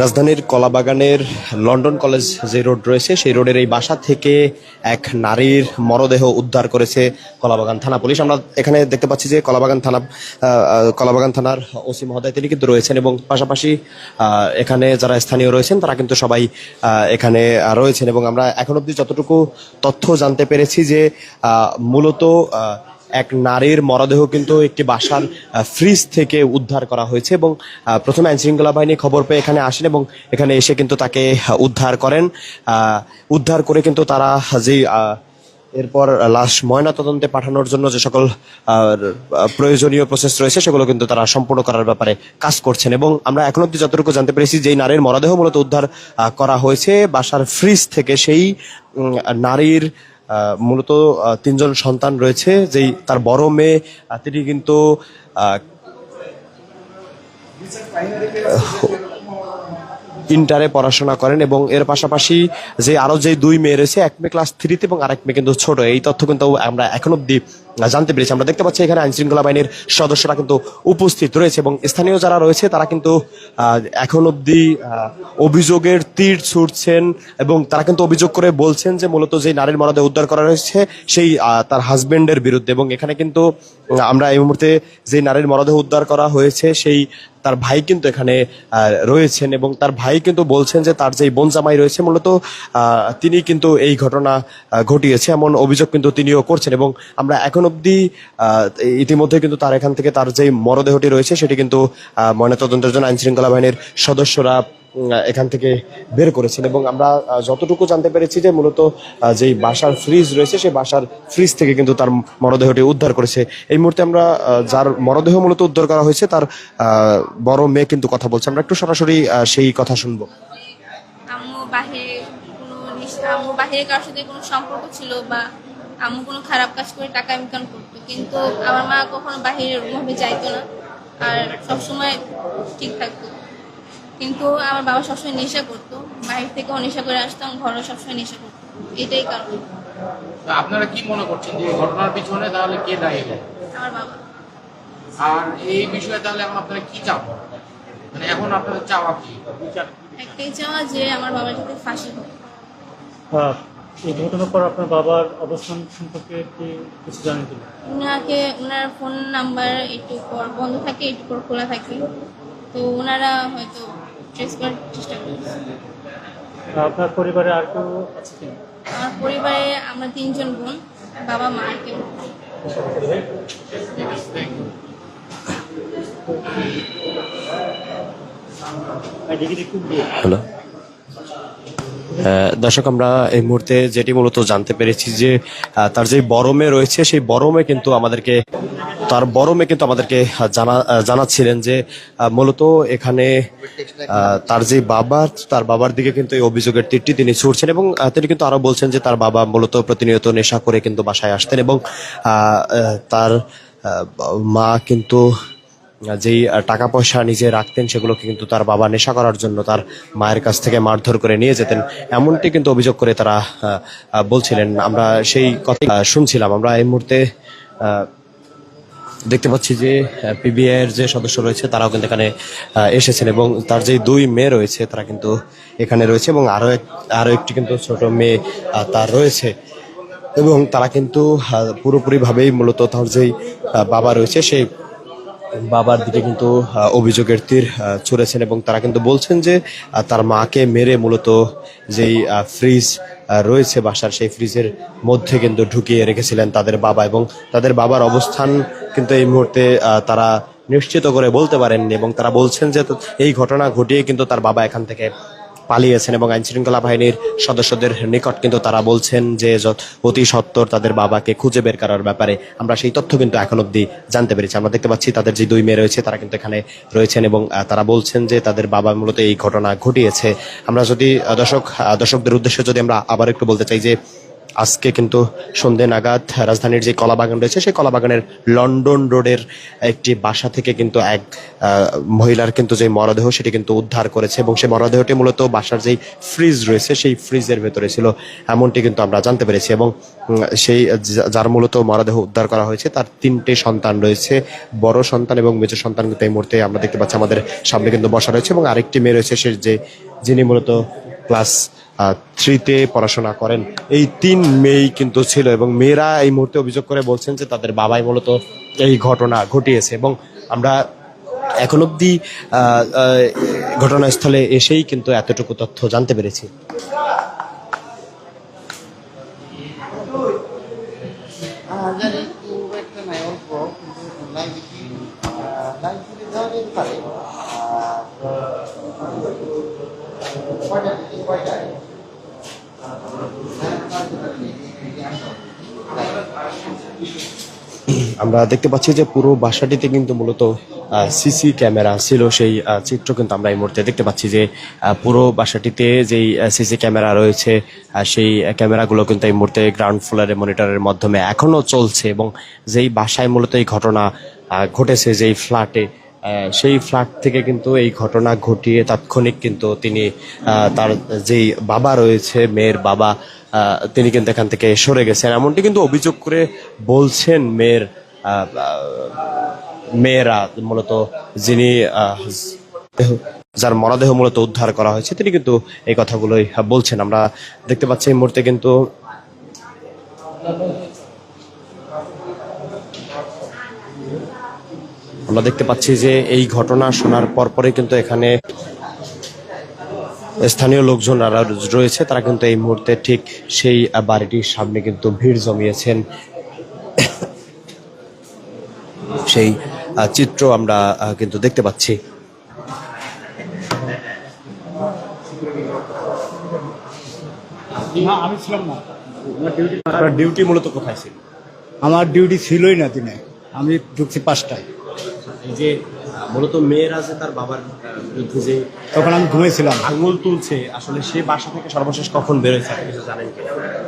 রাজধানীর কলাবাগানের London college যে রোড রয়েছে, সেই রোডের এই বাসা থেকে এক নারীর মরদেহ উদ্ধার করেছে কলাবাগান থানা পুলিশ। আমরা এখানে দেখতে পাচ্ছি যে কলাবাগান থানা কলাবাগান থানার ওসি মহোদয়, তিনি কিন্তু রয়েছেন এবং পাশাপাশি এখানে যারা স্থানীয় রয়েছেন, তারা কিন্তু সবাই এখানে রয়েছেন এবং আমরা এখন অবধি যতটুকু তথ্য জানতে পেরেছি যে মূলত এক নারীর মরদেহ কিন্তু একটি বাসার ফ্রিজ থেকে উদ্ধার করা হয়েছে এবং প্রথমে আইন শৃঙ্খলা বাহিনী খবর পেয়ে এখানে আসেন এবং এখানে এসে কিন্তু তাকে উদ্ধার করেন। উদ্ধার করে কিন্তু তারা যে এরপর লাশ ময়না তদন্তে পাঠানোর জন্য যে সকল প্রয়োজনীয় প্রসেস রয়েছে, সেগুলো কিন্তু তারা সম্পূর্ণ করার ব্যাপারে কাজ করছেন এবং আমরা এখন অব্দি যতটুকু জানতে পেরেছি যে নারীর মরদেহ মূলত উদ্ধার করা হয়েছে, বাসার ফ্রিজ থেকে সেই নারীর মূলত তিনজন সন্তান রয়েছে, যেই তার বড় মেয়ে তিনি কিন্তু ইন্টারে পড়াশোনা করেন এবং এর পাশাপাশি যে আরও যে দুই মেয়ে রয়েছে, এক মেয়ে ক্লাস থ্রিতে এবং আরেক মেয়ে কিন্তু ছোট। এই তথ্য কিন্তু আমরা এখন অব্দি জানতে পেরেছি। আমরা দেখতে পাচ্ছি এখানে আইন শৃঙ্খলা বাহিনীর সদস্যরা কিন্তু উপস্থিত রয়েছে এবং স্থানীয় যারা রয়েছে, তারা কিন্তু এখন অব্দি অভিযোগের তীর ছুটছেন এবং তারা কিন্তু অভিযোগ করে বলছেন যে মূলত যে নারীর মরদেহ উদ্ধার করা রয়েছে সেই তার হাজবেন্ডের বিরুদ্ধে এবং এখানে কিন্তু আমরা এই মুহূর্তে যে নারীর মরদেহ উদ্ধার করা হয়েছে, সেই তার ভাই কিন্তু এখানে রয়েছেন এবং তার ভাই কিন্তু বলছেন যে তার যে বোন জামাই রয়েছে, মূলত তিনি কিন্তু এই ঘটনা ঘটিয়েছে। এমন অভিযোগ কিন্তু তিনিও করছেন এবং আমরা এখন আহ, ইতিমধ্যে কিন্তু তার এখান থেকে তার যে মরদেহটি রয়েছে সেটি কিন্তু ময়নাতদন্তের জন্য আইন শৃঙ্খলা বাহিনীর সদস্যরা এখান থেকে বের করেছেন। এবং আমরা যতটুকু জানতে পেরেছি যে মূলত যেই বাসার ফ্রিজ রয়েছে সেই বাসার ফ্রিজ থেকে কিন্তু তার মরদেহটি উদ্ধার করেছে। এই মুহূর্তে আমরা যার মরদেহ মূলত উদ্ধার করা হয়েছে তার বড় মেয়ে কিন্তু কথা বলছে। আমরা একটু সরাসরি সেই কথা শুনব। বাহিরে কারোর সাথে কোনো সম্পর্ক ছিল বা আম্মু কোনো খারাপ কাজ করে টাকা ইনকাম করতো। কিন্তু আমার মা কখনো বাহিরে ওরকমভাবে যাইতো না। আর সবসময় ঠিক থাকতো। কিন্তু আমার বাবা সবসময় নেশা করতো। বাইরে থেকেও নেশা করে আসতাম ঘরেও সবসময় নেশা করতো। এটাই কারণ। আপনারা কি মনে করছেন যে ঘটনার পিছনে তাহলে কে দায়ী? হবে? আমার বাবা। আর এই বিষয়ে তাহলে এখন আপনারা কি চান? মানে এখন আপনাদের চাওয়া কি? বিচার একটাই চাওয়া যে আমার বাবার সাথে ফাঁসি হোক। আহ, এই ঘটনার পর আপনার বাবার অবস্থান সম্পর্কে কি কিছু জানেন কিনা ওনাকে ওনার ফোন নাম্বার একটু পর বন্ধ থাকে একটু পর খোলা থাকে। তো ওনারা হয়তো ট্রেস করার চেষ্টা করছে। আপনার পরিবারে আর কেউ আছে কিনা? আমার পরিবারে আমরা তিনজন বোন বাবা মা আর কেউ. হ্যালো? দর্শক, আমরা এই মুহূর্তে যেটি মূলত জানতে পেরেছি যে তার যে বরমে রয়েছে, সেই বরমে কিন্তু আমাদেরকে, তার বড় মেয়ে কিন্তু আমাদেরকে জানা জানাচ্ছিলেন যে মূলত এখানে তার যে বাবা, তার বাবার দিকে কিন্তু এই অভিযোগের তীরটি তিনি ছুটছেন এবং তিনি কিন্তু আরও বলছেন যে, তার বাবা মূলত প্রতিনিয়ত নেশা করে কিন্তু বাসায় আসতেন এবং তার মা কিন্তু যেই টাকা পয়সা নিজে রাখতেন সেগুলোকে কিন্তু তার বাবা নেশা করার জন্য তার মায়ের কাছ থেকে মারধর করে নিয়ে যেতেন। এমনটি কিন্তু অভিযোগ করে তারা বলছিলেন। আমরা সেই কথা শুনছিলাম। আমরা এই মুহূর্তে দেখতে পাচ্ছি যে পিবিআই এর যে সদস্য রয়েছে তারাও কিন্তু এখানে এসেছেন এবং তার যে দুই মেয়ে রয়েছে তারা কিন্তু এখানে রয়েছে এবং আরও এক আরও একটি কিন্তু ছোট মেয়ে তার রয়েছে। এবং তারা কিন্তু পুরোপুরি ভাবেই মূলত তার যেই বাবা রয়েছে সেই বাবার দিকে কিন্তু অভিযোগের তীর ছুঁড়েছেন এবং তারা কিন্তু বলছেন যে তার মাকে মেরে মূলত যেই ফ্রিজ রয়েছে বাসার, সেই ফ্রিজের মধ্যে কিন্তু ঢুকিয়ে রেখেছিলেন তাদের বাবা এবং তাদের বাবার অবস্থান কিন্তু এই মুহূর্তে তারা নিশ্চিত করে বলতে পারেননি এবং তারা বলছেন যে, এই ঘটনা ঘটিয়ে কিন্তু তার বাবা এখান থেকে পালিয়েছেন এবং আইন শৃঙ্খলা বাহিনীর সদস্যদের নিকট কিন্তু তারা বলছেন যে অতি সত্তর তাদের বাবাকে খুঁজে বের করার ব্যাপারে আমরা সেই তথ্য কিন্তু এখন অব্দি জানতে পেরেছি। আমরা দেখতে পাচ্ছি তাদের যে দুই মেয়ে রয়েছে, তারা কিন্তু এখানে রয়েছেন এবং তারা বলছেন যে তাদের বাবা মূলত এই ঘটনা ঘটিয়েছে। আমরা যদি দর্শক দর্শকদের উদ্দেশ্যে যদি আমরা আবার একটু বলতে চাই যে আজকে কিন্তু সন্ধে নাগাদ রাজধানীর যে কলাবাগান রয়েছে, সেই কলাবাগানের লন্ডন রোডের একটি বাসা থেকে কিন্তু এক মহিলার কিন্তু যে মরদেহ, সেটি কিন্তু উদ্ধার করেছে এবং সেই মরদেহটি মূলত বাসার যেই ফ্রিজ রয়েছে, সেই ফ্রিজের ভেতরে ছিল। এমনটি কিন্তু আমরা জানতে পেরেছি এবং সেই যার মূলত মরদেহ উদ্ধার করা হয়েছে, তার তিনটে সন্তান রয়েছে, বড় সন্তান এবং মেজো সন্তান কিন্তু এই মুহূর্তে আমরা দেখতে পাচ্ছি আমাদের সামনে কিন্তু বসা রয়েছে এবং আরেকটি মেয়ে রয়েছে, সে যে, যিনি মূলত ক্লাস থ্রিতে পড়াশোনা করেন। এই তিন মেয়েই কিন্তু ছিল এবং মেয়েরা এই মুহূর্তে অভিযোগ করে বলছেন যে তাদের বাবাই মূলত এই ঘটনা ঘটিয়েছে এবং আমরা এখন অব্দি ঘটনাস্থলে এসেই কিন্তু এতটুকু তথ্য জানতে পেরেছি জানি খুব একটা নাই অল্প কিন্তু লাইভে কি লাইভে দেওয়া যেতে পারে আর কয়টা কয়টায় আমরা দেখতে পাচ্ছি যে পুরো বাসাটিতে কিন্তু মূলত সিসি ক্যামেরা ছিল সেই চিত্র কিন্তু আমরা এই মুহূর্তে দেখতে পাচ্ছি যে পুরো বাসাটিতে যেই সিসি ক্যামেরা রয়েছে সেই ক্যামেরাগুলো কিন্তু এই মুহূর্তে গ্রাউন্ড ফ্লোরের মনিটরের মাধ্যমে এখনও চলছে এবং যেই বাসায় মূলত এই ঘটনা ঘটেছে, যেই ফ্ল্যাটে সেই ফ্ল্যাট থেকে কিন্তু এই ঘটনা ঘটিয়ে তাৎক্ষণিক কিন্তু তিনি তার যেই বাবা রয়েছে, মেয়ের বাবা তিনি কিন্তু এখান থেকে সরে গেছেন। এমনটি কিন্তু অভিযোগ করে বলছেন মেয়ের মেয়েরা, মূলত যিনি যার মরদেহ মূলত উদ্ধার করা হয়েছে, তিনি কিন্তু এই কথাগুলোই বলছেন। আমরা দেখতে পাচ্ছি এই মুহূর্তে কিন্তু আমরা দেখতে পাচ্ছি যে এই ঘটনা শোনার পরপরে কিন্তু এখানে স্থানীয় লোকজন যারা রয়েছে তারা কিন্তু এই মুহূর্তে ঠিক সেই বাড়িটির সামনে কিন্তু ভিড় জমিয়েছেন। সেই চিত্র আমরা কিন্তু দেখতে পাচ্ছি। আমি ছিলাম না। ডিউটি মূলত কোথায় ছিল? আমার ডিউটি ছিলই না দিনে। আমি ঢুকছি পাঁচটায়। এই যে মূলত মেয়েরা যে তার বাবার বিরুদ্ধে যে তখন আমি ঘুমিয়েছিলাম আঙুল তুলছে আসলে সে বাসা থেকে সর্বশেষ কখন বেরোয়েছে আপনি কিছু জানেন কি?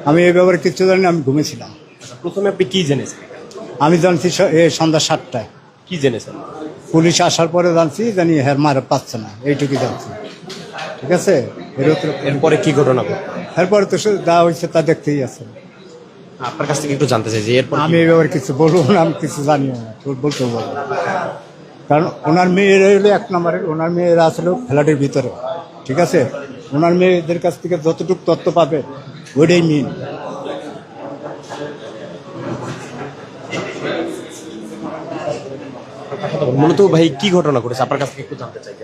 আমি এই ব্যাপারে কিচ্ছু জানি না আমি ঘুমিয়েছিলাম। আচ্ছা, প্রথমে আপনি কি জেনেছেন আমি জানছি স- এই সন্ধ্যা সাতটায়। কি জেনেছেন? পুলিশ আসার পরে জানছি জানি হ্যাঁ মারা পাচ্ছে না এইটুকুই জানছি। ঠিক আছে? এর উত্তরে এরপরে কি ঘটনা ঘটলো? এরপরে তো সে যা হয়েছে তা দেখতেই আছে। আপনার কাছ থেকে একটু জানতে চাই যে এরপর আমি এই ব্যাপারে কিছু বলব না আমি কিছু জানিও না বলতে না। কারণ ওনার মেয়েরা হলো এক নম্বরে ওনার মেয়েরা আসলে ফ্ল্যাটের ভিতরে ঠিক আছে? ওনার মেয়েদের কাছ থেকে যতটুকু তথ্য পাবে ওইটাই মেন মূলত ভাই কি ঘটনা ঘটেছে? আপনার কাছ থেকে একটু জানতে চাই।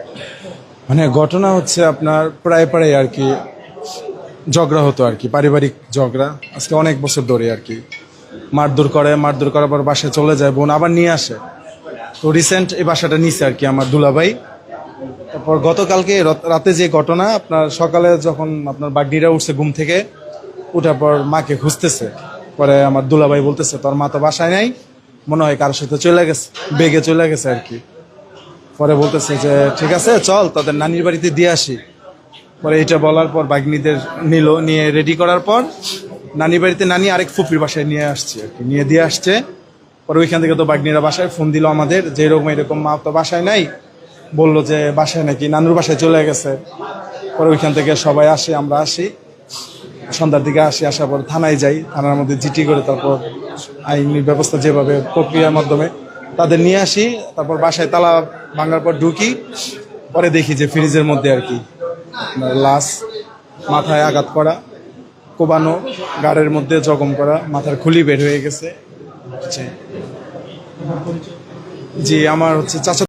মানে ঘটনা হচ্ছে আপনার প্রায় প্রায় আর কি ঝগড়া হতো আর কি পারিবারিক ঝগড়া। আজকে অনেক বছর ধরে আর কি মারধর করে মারধর করার পর বাসায় চলে যায় বোন আবার নিয়ে আসে। তো রিসেন্ট এই বাসাটা নিছে আর কি আমার দুলাভাই। তারপর গতকালকে রাতে যে ঘটনা, আপনার সকালে যখন আপনার বাগডিরা উঠছে ঘুম থেকে, উঠার পর মাকে খুঁজতেছে। পরে আমার দুলাভাই বলতেছে, তোর মা তো বাসায় নাই, মনে হয় কারোর সাথে চলে গেছে, বেগে চলে গেছে আর কি। পরে বলতেছে যে, ঠিক আছে, চল, তাদের নানির বাড়িতে দিয়ে আসি। পরে এটা বলার পর বাগনিদের নিল, নিয়ে রেডি করার পর নানি বাড়িতে নানি আরেক ফুপির বাসায় নিয়ে আসছে আর কি, নিয়ে দিয়ে আসছে। পরে ওইখান থেকে তো বাগনিরা বাসায় ফোন দিল আমাদের যে এরকম এরকম মা তো বাসায় নাই। বলল যে বাসায় নাকি, নানুর বাসায় চলে গেছে। পরে ওইখান থেকে সবাই আসে, আমরা আসি। সন্ধ্যার দিকে আসি, আসার পর থানায় যাই, থানার মধ্যে জিটি করে তারপর আইনি ব্যবস্থা যেভাবে প্রক্রিয়ার মাধ্যমে তাদের নিয়ে আসি, তারপর বাসায় তালা ভাঙার পর ঢুকি, পরে দেখি যে ফ্রিজের মধ্যে আর কি লাশ মাথায় আঘাত করা, কোবানো, গাড়ের মধ্যে জখম করা, মাথার খুলি বের হয়ে গেছে। জি আমার হচ্ছে চাচা